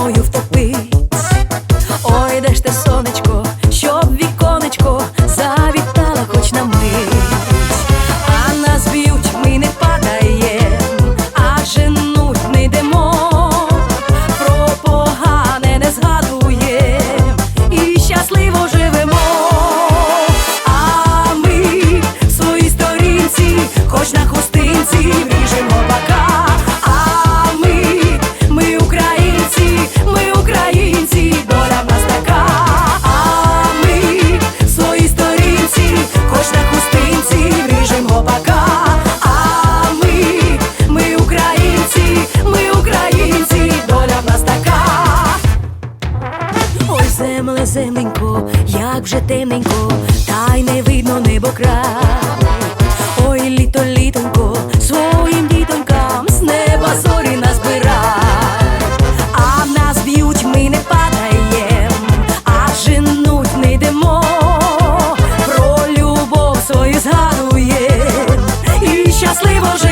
мною втопить, ой, де ж ти мле-мле як же темненько, та й не видно небо Ой, літо, літонько, своїм дітонькам з неба зорі назбирай, а в нас б'ють, ми не падаєм, а женуть не йдемо, про любов свою згадує і щасливо живе.